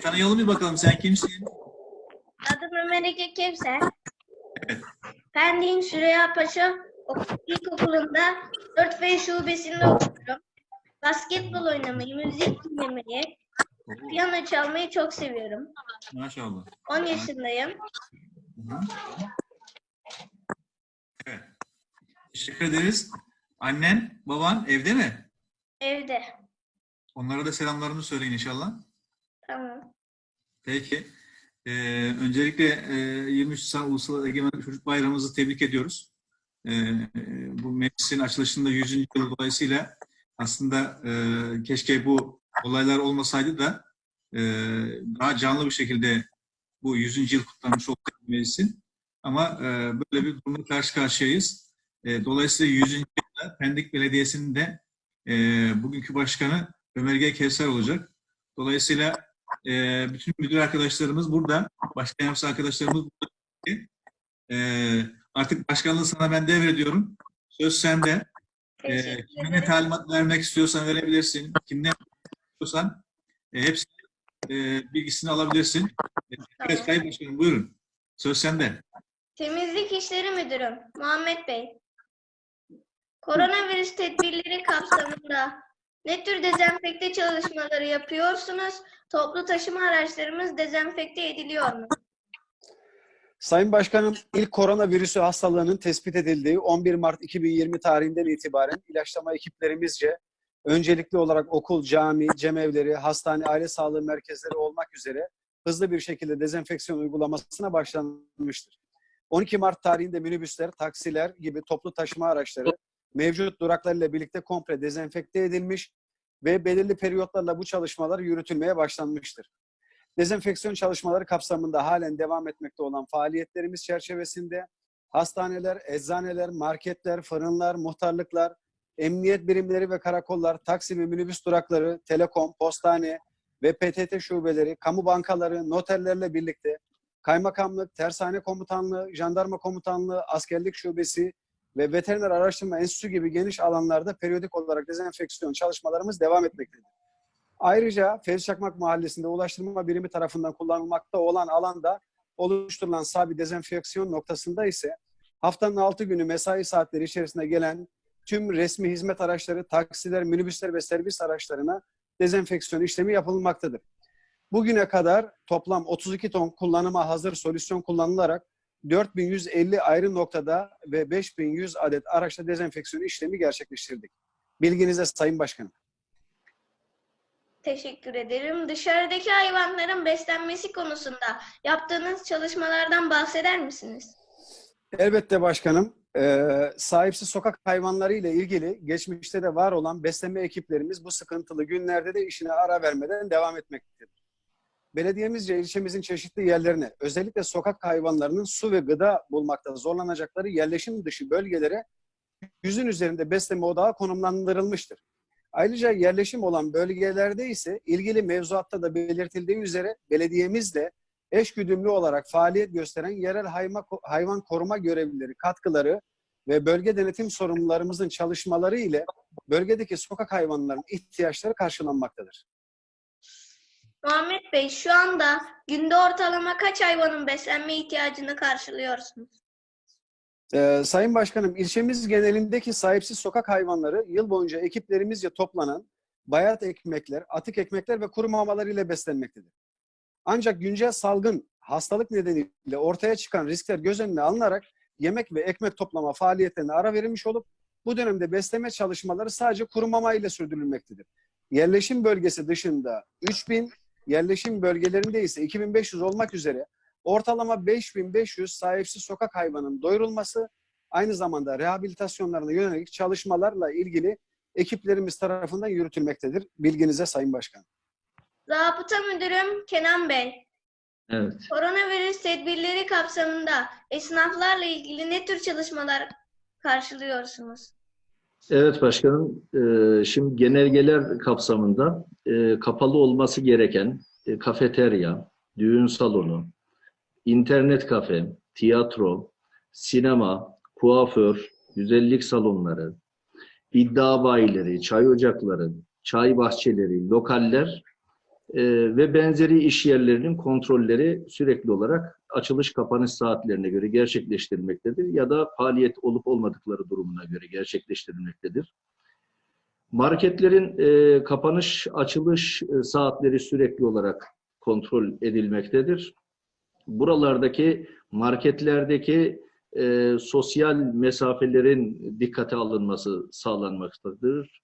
Seni tanıyalım bir bakalım. Sen kimsin? Adım Ömer Ege Kevser. Pendik'in Süreyya Paşa Ok- İlkokulu'nda 4F şubesinde okuyorum. Basketbol oynamayı, müzik dinlemeyi, piyano çalmayı çok seviyorum. Maşallah. 10 yaşındayım. Hı hı. Evet. Teşekkür ederiz. Annen, baban evde mi? Evde. Onlara da selamlarımı söyleyin inşallah. Tamam. Peki. Ee, öncelikle e, 23 Nisan Ulusal Egemen Çocuk Bayramımızı tebrik ediyoruz. Ee, bu meclisin açılışında 100. yıl dolayısıyla aslında e, keşke bu olaylar olmasaydı da e, daha canlı bir şekilde bu 100. yıl kutlanmış olsaydı meclisin. Ama e, böyle bir durumla karşı karşıyayız. E, dolayısıyla 100. yılda Pendik Belediyesi'nin de e, bugünkü başkanı Ömer G. Kevser olacak. Dolayısıyla e, bütün müdür arkadaşlarımız burada, başkan yardımcısı arkadaşlarımız burada. E, artık başkanlığı sana ben devrediyorum. Söz sende. E, kime ne talimat vermek istiyorsan verebilirsin. Kimden istiyorsan e, hepsini e, bilgisini alabilirsin. E, evet. Sayın Başkanım buyurun. Söz sende. Temizlik İşleri Müdürüm Muhammed Bey. Koronavirüs tedbirleri kapsamında ne tür dezenfekte çalışmaları yapıyorsunuz? Toplu taşıma araçlarımız dezenfekte ediliyor mu? Sayın Başkanım, ilk koronavirüsü hastalığının tespit edildiği 11 Mart 2020 tarihinden itibaren ilaçlama ekiplerimizce öncelikli olarak okul, cami, cemevleri, hastane, aile sağlığı merkezleri olmak üzere hızlı bir şekilde dezenfeksiyon uygulamasına başlanmıştır. 12 Mart tarihinde minibüsler, taksiler gibi toplu taşıma araçları mevcut duraklarıyla birlikte komple dezenfekte edilmiş ve belirli periyotlarla bu çalışmalar yürütülmeye başlanmıştır. Dezenfeksiyon çalışmaları kapsamında halen devam etmekte olan faaliyetlerimiz çerçevesinde hastaneler, eczaneler, marketler, fırınlar, muhtarlıklar, emniyet birimleri ve karakollar, taksi ve minibüs durakları, telekom, postane ve PTT şubeleri, kamu bankaları, noterlerle birlikte kaymakamlık, tersane komutanlığı, jandarma komutanlığı, askerlik şubesi ve veteriner araştırma enstitüsü gibi geniş alanlarda periyodik olarak dezenfeksiyon çalışmalarımız devam etmektedir. Ayrıca Ferit Çakmak Mahallesi'nde Ulaştırma Birimi tarafından kullanılmakta olan alanda oluşturulan sabit dezenfeksiyon noktasında ise haftanın 6 günü mesai saatleri içerisinde gelen tüm resmi hizmet araçları, taksiler, minibüsler ve servis araçlarına dezenfeksiyon işlemi yapılmaktadır. Bugüne kadar toplam 32 ton kullanıma hazır solüsyon kullanılarak 4150 ayrı noktada ve 5100 adet araçla dezenfeksiyon işlemi gerçekleştirdik. Bilginize Sayın Başkanım. Teşekkür ederim. Dışarıdaki hayvanların beslenmesi konusunda yaptığınız çalışmalardan bahseder misiniz? Elbette başkanım. Ee, sahipsiz sokak hayvanları ile ilgili geçmişte de var olan besleme ekiplerimiz bu sıkıntılı günlerde de işine ara vermeden devam etmektedir. Belediyemizce ilçemizin çeşitli yerlerine özellikle sokak hayvanlarının su ve gıda bulmakta zorlanacakları yerleşim dışı bölgelere yüzün üzerinde besleme odağı konumlandırılmıştır. Ayrıca yerleşim olan bölgelerde ise ilgili mevzuatta da belirtildiği üzere belediyemizle eşgüdümlü olarak faaliyet gösteren yerel hayvan koruma görevlileri katkıları ve bölge denetim sorumlularımızın çalışmaları ile bölgedeki sokak hayvanlarının ihtiyaçları karşılanmaktadır. Muhammed Bey, şu anda günde ortalama kaç hayvanın beslenme ihtiyacını karşılıyorsunuz? Ee, Sayın Başkanım, ilçemiz genelindeki sahipsiz sokak hayvanları yıl boyunca ekiplerimizce toplanan bayat ekmekler, atık ekmekler ve kuru mamalar ile beslenmektedir. Ancak güncel salgın hastalık nedeniyle ortaya çıkan riskler göz önüne alınarak yemek ve ekmek toplama faaliyetlerine ara verilmiş olup bu dönemde besleme çalışmaları sadece kuru mama ile sürdürülmektedir. Yerleşim bölgesi dışında 3000, yerleşim bölgelerinde ise 2500 olmak üzere ortalama 5500 sahipsiz sokak hayvanın doyurulması aynı zamanda rehabilitasyonlarına yönelik çalışmalarla ilgili ekiplerimiz tarafından yürütülmektedir. Bilginize Sayın Başkan. Zabıta Müdürüm Kenan Bey, Evet. koronavirüs tedbirleri kapsamında esnaflarla ilgili ne tür çalışmalar karşılıyorsunuz? Evet başkanım. Ee, Şimdi genelgeler kapsamında e, kapalı olması gereken e, kafeterya, düğün salonu, internet kafe, tiyatro, sinema, kuaför, güzellik salonları, iddia bayileri, çay ocakları, çay bahçeleri, lokaller e, ve benzeri iş yerlerinin kontrolleri sürekli olarak açılış kapanış saatlerine göre gerçekleştirilmektedir ya da faaliyet olup olmadıkları durumuna göre gerçekleştirilmektedir. Marketlerin e, kapanış açılış e, saatleri sürekli olarak kontrol edilmektedir. Buralardaki marketlerdeki e, sosyal mesafelerin dikkate alınması sağlanmaktadır.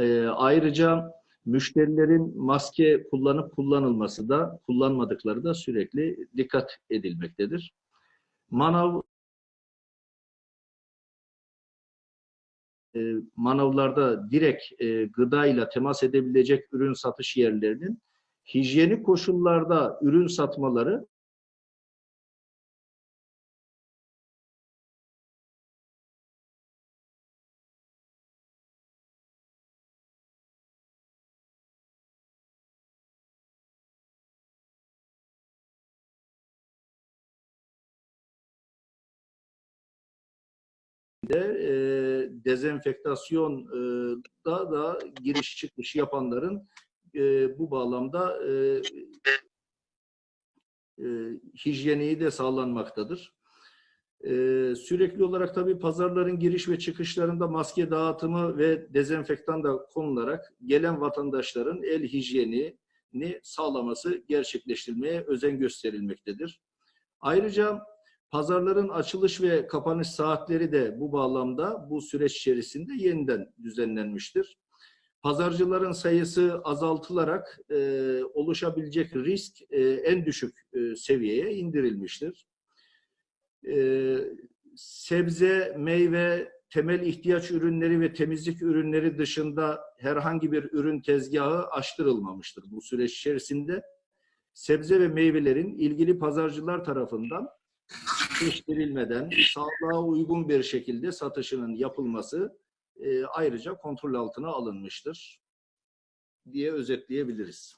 E, ayrıca müşterilerin maske kullanıp kullanılması da kullanmadıkları da sürekli dikkat edilmektedir. Manav e, manavlarda direkt e, gıdayla temas edebilecek ürün satış yerlerinin hijyenik koşullarda ürün satmaları de e, dezenfektasyon e, da giriş çıkış yapanların e, bu bağlamda e, e, hijyeniği de sağlanmaktadır. E, sürekli olarak tabii pazarların giriş ve çıkışlarında maske dağıtımı ve dezenfektan da konularak gelen vatandaşların el hijyenini sağlaması gerçekleştirilmeye özen gösterilmektedir. Ayrıca Pazarların açılış ve kapanış saatleri de bu bağlamda bu süreç içerisinde yeniden düzenlenmiştir. Pazarcıların sayısı azaltılarak e, oluşabilecek risk e, en düşük e, seviyeye indirilmiştir. E, sebze, meyve, temel ihtiyaç ürünleri ve temizlik ürünleri dışında herhangi bir ürün tezgahı açtırılmamıştır bu süreç içerisinde. Sebze ve meyvelerin ilgili pazarcılar tarafından değiştirilmeden sağlığa uygun bir şekilde satışının yapılması e, ayrıca kontrol altına alınmıştır diye özetleyebiliriz.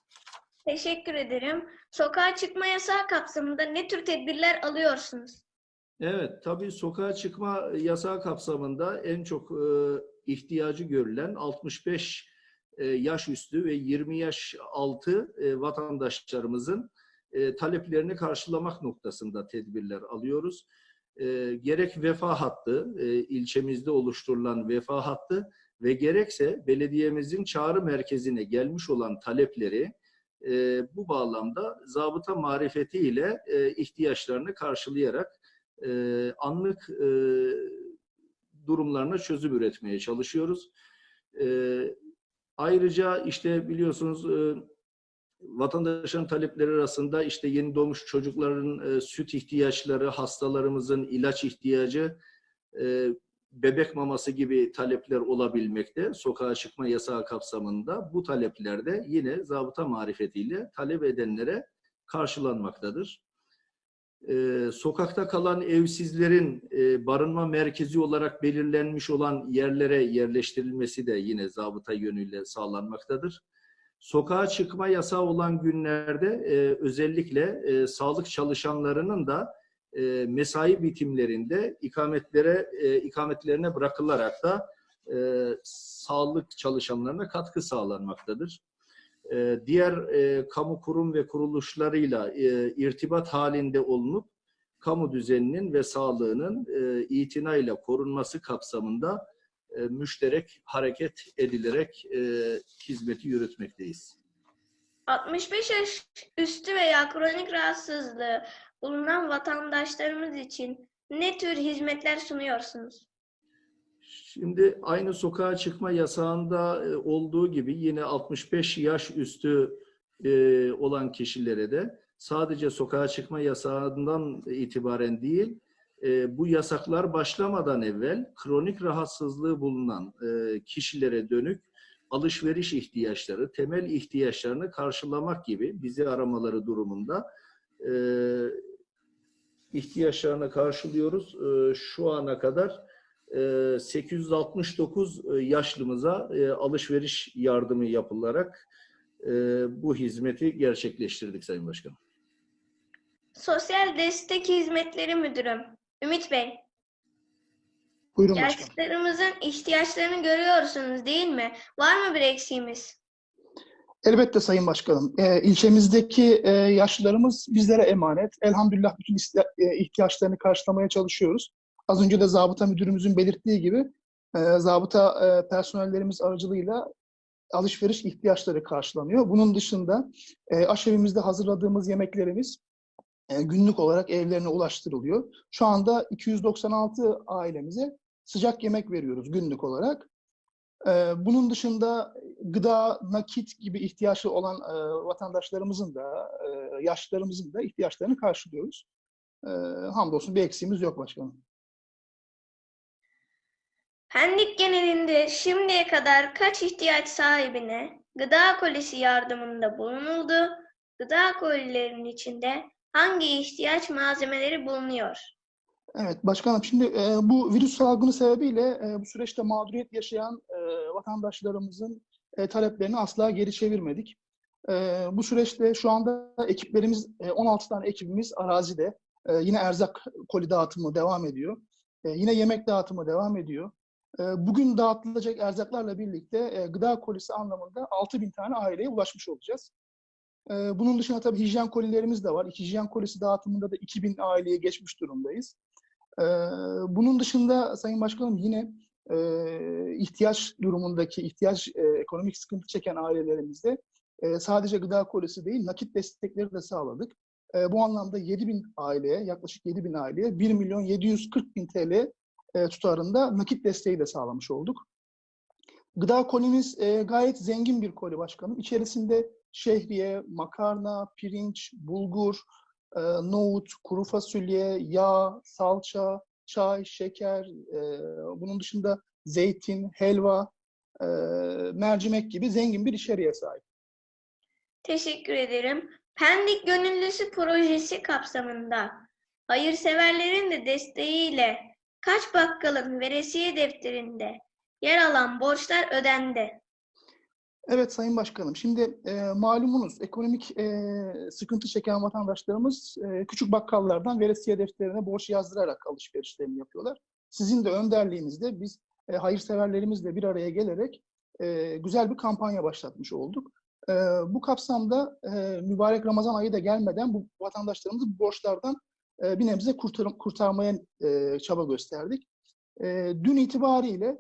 Teşekkür ederim. Sokağa çıkma yasağı kapsamında ne tür tedbirler alıyorsunuz? Evet, tabii sokağa çıkma yasağı kapsamında en çok e, ihtiyacı görülen 65 e, yaş üstü ve 20 yaş altı e, vatandaşlarımızın e, taleplerini karşılamak noktasında tedbirler alıyoruz. E, gerek vefa hattı, e, ilçemizde oluşturulan vefa hattı ve gerekse belediyemizin çağrı merkezine gelmiş olan talepleri e, bu bağlamda zabıta marifetiyle e, ihtiyaçlarını karşılayarak e, anlık e, durumlarına çözüm üretmeye çalışıyoruz. E, ayrıca işte biliyorsunuz e, vatandaşların talepleri arasında işte yeni doğmuş çocukların e, süt ihtiyaçları, hastalarımızın ilaç ihtiyacı, e, bebek maması gibi talepler olabilmekte. Sokağa çıkma yasağı kapsamında bu taleplerde yine zabıta marifetiyle talep edenlere karşılanmaktadır. E, sokakta kalan evsizlerin e, barınma merkezi olarak belirlenmiş olan yerlere yerleştirilmesi de yine zabıta yönüyle sağlanmaktadır. Sokağa çıkma yasağı olan günlerde e, özellikle e, sağlık çalışanlarının da e, mesai bitimlerinde ikametlere e, ikametlerine bırakılarak da e, sağlık çalışanlarına katkı sağlanmaktadır. E, diğer e, kamu kurum ve kuruluşlarıyla e, irtibat halinde olunup kamu düzeninin ve sağlığının e, itinayla korunması kapsamında e, müşterek hareket edilerek e, hizmeti yürütmekteyiz. 65 yaş üstü veya kronik rahatsızlığı bulunan vatandaşlarımız için ne tür hizmetler sunuyorsunuz? Şimdi aynı sokağa çıkma yasağında e, olduğu gibi yine 65 yaş üstü olan kişilere de sadece sokağa çıkma yasağından itibaren değil, e, bu yasaklar başlamadan evvel kronik rahatsızlığı bulunan e, kişilere dönük alışveriş ihtiyaçları, temel ihtiyaçlarını karşılamak gibi bizi aramaları durumunda e, ihtiyaçlarını karşılıyoruz. E, şu ana kadar e, 869 yaşlımıza e, alışveriş yardımı yapılarak e, bu hizmeti gerçekleştirdik Sayın Başkanım. Sosyal Destek Hizmetleri Müdürüm Ümit Bey, Buyurun başkanım. yaşlılarımızın ihtiyaçlarını görüyorsunuz değil mi? Var mı bir eksiğimiz? Elbette Sayın Başkanım. E, ilçemizdeki e, yaşlılarımız bizlere emanet. Elhamdülillah bütün e, ihtiyaçlarını karşılamaya çalışıyoruz. Az önce de zabıta müdürümüzün belirttiği gibi e, zabıta e, personellerimiz aracılığıyla alışveriş ihtiyaçları karşılanıyor. Bunun dışında e, aşevimizde hazırladığımız yemeklerimiz günlük olarak evlerine ulaştırılıyor. Şu anda 296 ailemize sıcak yemek veriyoruz günlük olarak. Ee, Bunun dışında gıda, nakit gibi ihtiyaçlı olan e, vatandaşlarımızın da, e, yaşlılarımızın da ihtiyaçlarını karşılıyoruz. Hamdolsun bir eksiğimiz yok başkanım. Pendik genelinde şimdiye kadar kaç ihtiyaç sahibine gıda kolisi yardımında bulunuldu? Gıda kolilerinin içinde hangi ihtiyaç malzemeleri bulunuyor? Evet başkanım şimdi e, bu virüs salgını sebebiyle e, bu süreçte mağduriyet yaşayan e, vatandaşlarımızın e, taleplerini asla geri çevirmedik. E, bu süreçte şu anda ekiplerimiz, e, 16 tane ekibimiz arazide. E, yine erzak koli dağıtımı devam ediyor. E, yine yemek dağıtımı devam ediyor. E, bugün dağıtılacak erzaklarla birlikte e, gıda kolisi anlamında 6000 tane aileye ulaşmış olacağız. E, bunun dışında tabii hijyen kolilerimiz de var. İki hijyen kolisi dağıtımında da 2000 aileye geçmiş durumdayız. Ee, Bunun dışında Sayın Başkanım yine e, ihtiyaç durumundaki, ihtiyaç e, ekonomik sıkıntı çeken ailelerimizde e, sadece gıda kolisi değil nakit destekleri de sağladık. Bu anlamda 7 bin aileye, yaklaşık 7 bin aileye 1 milyon 740 bin TL tutarında nakit desteği de sağlamış olduk. Gıda kolimiz gayet zengin bir koli başkanım. İçerisinde şehriye, makarna, pirinç, bulgur, e, nohut, kuru fasulye, yağ, salça, çay, şeker, e, bunun dışında zeytin, helva, e, mercimek gibi zengin bir içeriğe sahip. Teşekkür ederim. Pendik Gönüllüsü projesi kapsamında hayırseverlerin de desteğiyle kaç bakkalın veresiye defterinde yer alan borçlar ödendi? Evet Sayın Başkanım, şimdi e, malumunuz ekonomik e, sıkıntı çeken vatandaşlarımız e, küçük bakkallardan veresiye defterine borç yazdırarak alışverişlerini yapıyorlar. Sizin de önderliğinizde biz e, hayırseverlerimizle bir araya gelerek e, güzel bir kampanya başlatmış olduk. E, bu kapsamda e, mübarek Ramazan ayı da gelmeden bu vatandaşlarımızı bu borçlardan e, bir nebze kurtar- kurtarmaya e, çaba gösterdik. E, dün itibariyle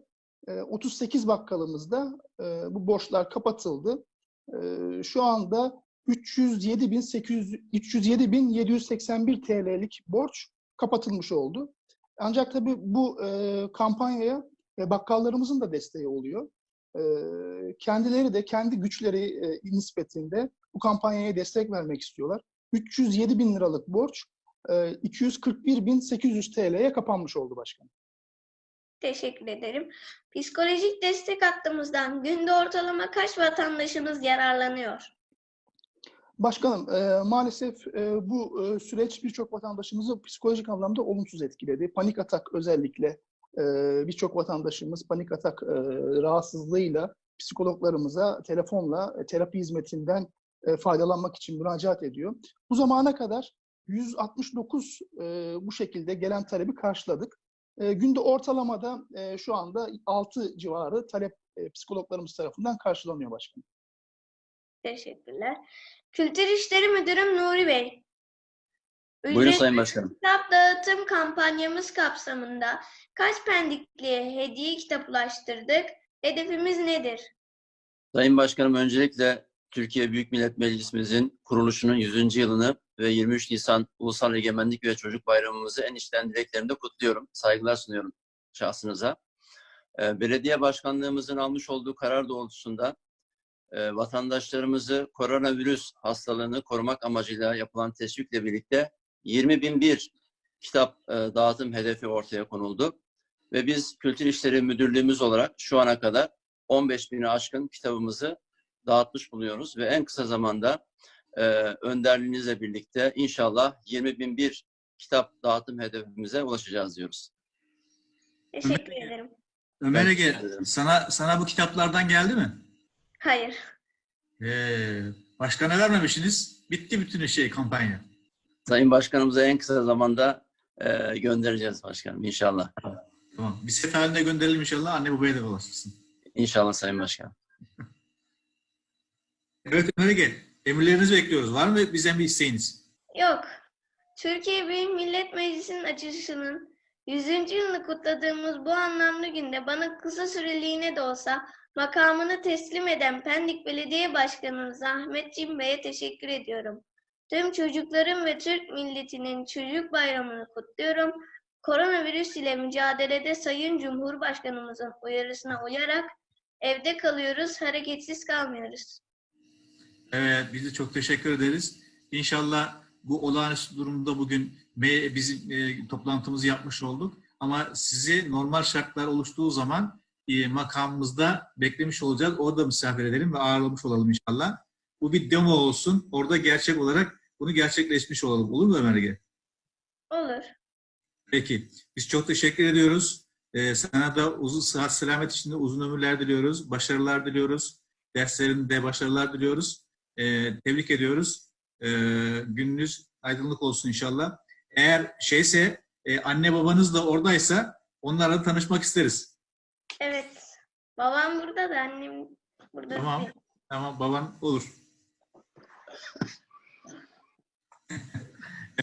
e, 38 bakkalımızda e, bu borçlar kapatıldı. E, şu anda 307.800 307.781 TL'lik borç kapatılmış oldu. Ancak tabii bu e, kampanyaya e, bakkallarımızın da desteği oluyor. E, kendileri de kendi güçleri e, nispetinde bu kampanyaya destek vermek istiyorlar. 307 bin liralık borç e, 241.800 TL'ye kapanmış oldu başkanım. Teşekkür ederim. Psikolojik destek hattımızdan günde ortalama kaç vatandaşımız yararlanıyor? Başkanım, e, maalesef e, bu e, süreç birçok vatandaşımızı psikolojik anlamda olumsuz etkiledi. Panik atak özellikle e, birçok vatandaşımız panik atak e, rahatsızlığıyla psikologlarımıza telefonla e, terapi hizmetinden e, faydalanmak için müracaat ediyor. Bu zamana kadar 169 e, bu şekilde gelen talebi karşıladık. E, günde ortalamada e, şu anda 6 civarı talep e, psikologlarımız tarafından karşılanıyor başkanım. Teşekkürler. Kültür İşleri Müdürüm Nuri Bey. Buyurun Ücretli Sayın Başkanım. kitap dağıtım kampanyamız kapsamında kaç pendikliye hediye kitap ulaştırdık? Hedefimiz nedir? Sayın Başkanım öncelikle Türkiye Büyük Millet Meclisimizin kuruluşunun 100. yılını ve 23 Nisan Ulusal Egemenlik ve Çocuk Bayramımızı en içten dileklerimle kutluyorum. Saygılar sunuyorum şahsınıza. Ee, Belediye başkanlığımızın almış olduğu karar doğrultusunda e, vatandaşlarımızı koronavirüs hastalığını korumak amacıyla yapılan teşvikle birlikte 20.001 kitap e, dağıtım hedefi ortaya konuldu. Ve biz Kültür İşleri Müdürlüğümüz olarak şu ana kadar 15 bini aşkın kitabımızı dağıtmış bulunuyoruz ve en kısa zamanda e, önderliğinizle birlikte inşallah 20.001 kitap dağıtım hedefimize ulaşacağız diyoruz. Teşekkür ederim. Ömer Ege, sana, sana bu kitaplardan geldi mi? Hayır. Ee, başka ne vermemişsiniz? Bitti bütün şey kampanya. Sayın Başkanımıza en kısa zamanda e, göndereceğiz başkanım inşallah. Tamam. Bir set halinde gönderelim inşallah. Anne babaya da ulaşırsın. İnşallah Sayın Başkanım. Evet Ömer Ege, emirlerinizi bekliyoruz. Var mı bizden bir isteğiniz? Yok. Türkiye Büyük Millet Meclisi'nin açılışının 100. yılını kutladığımız bu anlamlı günde bana kısa süreliğine de olsa makamını teslim eden Pendik Belediye Başkanımız Ahmet Cim Bey'e teşekkür ediyorum. Tüm çocukların ve Türk milletinin çocuk bayramını kutluyorum. Koronavirüs ile mücadelede Sayın Cumhurbaşkanımızın uyarısına uyarak evde kalıyoruz, hareketsiz kalmıyoruz. Evet, biz de çok teşekkür ederiz. İnşallah bu olağanüstü durumda bugün bizim e, toplantımızı yapmış olduk. Ama sizi normal şartlar oluştuğu zaman e, makamımızda beklemiş olacağız. Orada misafir edelim ve ağırlamış olalım inşallah. Bu bir demo olsun. Orada gerçek olarak bunu gerçekleşmiş olalım. Olur mu Ömer Ege? Olur. Peki. Biz çok teşekkür ediyoruz. Ee, sana da uzun sıhhat selamet içinde uzun ömürler diliyoruz. Başarılar diliyoruz. Derslerinde başarılar diliyoruz. Ee, tebrik ediyoruz. Ee, gününüz aydınlık olsun inşallah. Eğer şeyse e, anne babanız da oradaysa onlarla tanışmak isteriz. Evet. Babam burada da annem burada Tamam. değil. Tamam baban olur.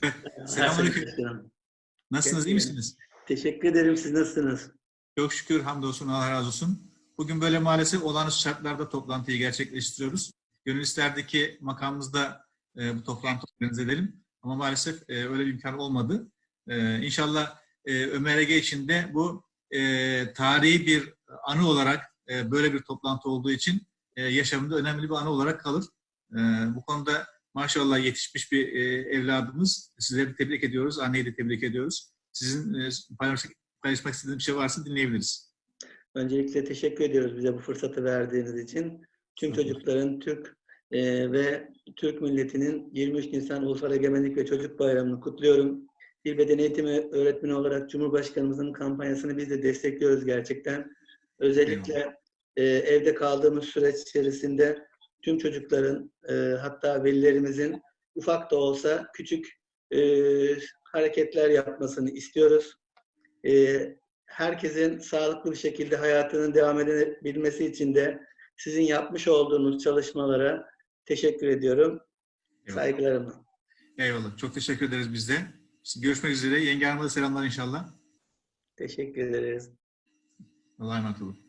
evet. Selamünaleyküm. Nasılsınız? iyi misiniz? Teşekkür ederim. Siz nasılsınız? Çok şükür hamdolsun Allah razı olsun. Bugün böyle maalesef olağanüstü şartlarda toplantıyı gerçekleştiriyoruz. Gönül isterdi ki makamımızda e, bu toplantı organize edelim. Ama maalesef e, öyle bir imkan olmadı. E, inşallah e, Ömer Ege için de bu e, tarihi bir anı olarak e, böyle bir toplantı olduğu için e, yaşamında önemli bir anı olarak kalır. E, bu konuda maşallah yetişmiş bir e, evladımız. Sizleri tebrik ediyoruz. Anneyi de tebrik ediyoruz. Sizin e, paylaşmak, paylaşmak istediğiniz bir şey varsa dinleyebiliriz. Öncelikle teşekkür ediyoruz bize bu fırsatı verdiğiniz için. Tüm çocukların Türk e, ve Türk milletinin 23 Nisan Ulusal Egemenlik ve Çocuk Bayramı'nı kutluyorum. Dil Beden Eğitimi öğretmeni olarak Cumhurbaşkanımızın kampanyasını biz de destekliyoruz gerçekten. Özellikle e, evde kaldığımız süreç içerisinde tüm çocukların e, hatta velilerimizin ufak da olsa küçük e, hareketler yapmasını istiyoruz. E, herkesin sağlıklı bir şekilde hayatının devam edebilmesi için de sizin yapmış olduğunuz çalışmalara teşekkür ediyorum. Eyvallah. Saygılarımla. Eyvallah. Çok teşekkür ederiz biz de. Görüşmek üzere. Yenge Hanım'a selamlar inşallah. Teşekkür ederiz. Allah'a emanet olun.